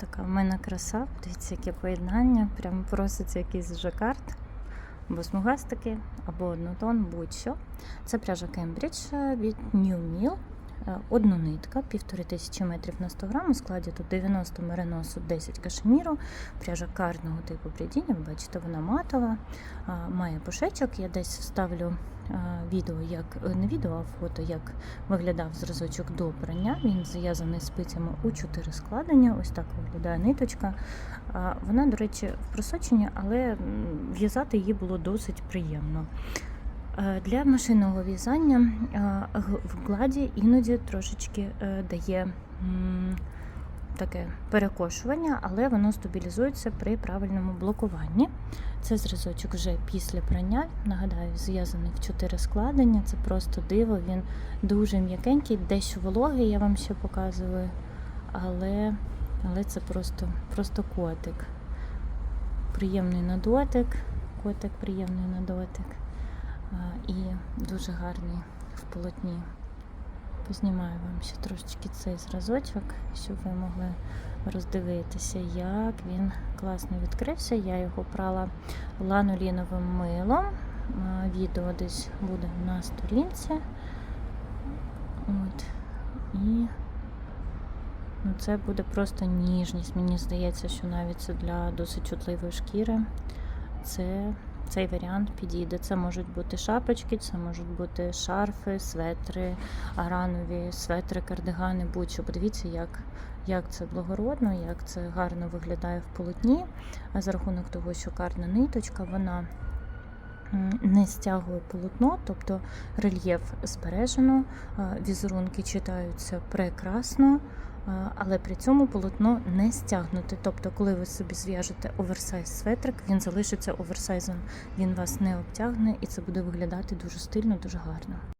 Така в мене краса. Дивіться, яке поєднання. Прямо проситься якийсь жакард. Або смугастики, або однотон, будь-що. Це пряжа Кембридж від New Mill. Е, Одну півтори тисячі метрів на 100 грам. У складі тут 90 мериносу, 10 кашеміру. Пряжа карного типу плетіння. Бачите, вона матова, має пушечок. Я десь вставлю відео, як е, не відео, а фото, як виглядав зразочок до прання. Він зв'язаний спицями у 4 складення. Ось так виглядає ниточка. Вона, до речі, в просоченні, але в'язати її було досить приємно. Е, Для машинного в'язання е, в гладі іноді трошечки е, дає таке перекошування, але воно стабілізується при правильному блокуванні. Це зразочок вже після прання. Нагадаю, зв'язаний в 4 складення. Це просто диво. Він дуже м'якенький, дещо вологий, я вам ще показую. Але, але це просто, просто котик. Приємний на дотик. Котик приємний на дотик. І дуже гарний в полотні. Познімаю вам ще трошечки цей зразочок, щоб ви могли роздивитися, як він класно відкрився. Я його прала ланоліновим милом. Відео десь буде на сторінці. От. І ну, це буде просто ніжність. Мені здається, що навіть це для досить чутливої шкіри. Це цей варіант підійде. Це можуть бути шапочки, це можуть бути шарфи, светри, аранові, светри, кардигани, будь-що. Подивіться, як, як це благородно, як це гарно виглядає в полотні. А за рахунок того, що карна ниточка, вона не стягує полотно, тобто рельєф збережено, візерунки читаються прекрасно. Але при цьому полотно не стягнути. Тобто, коли ви собі зв'яжете оверсайз светрик, він залишиться оверсайзом, він вас не обтягне і це буде виглядати дуже стильно, дуже гарно.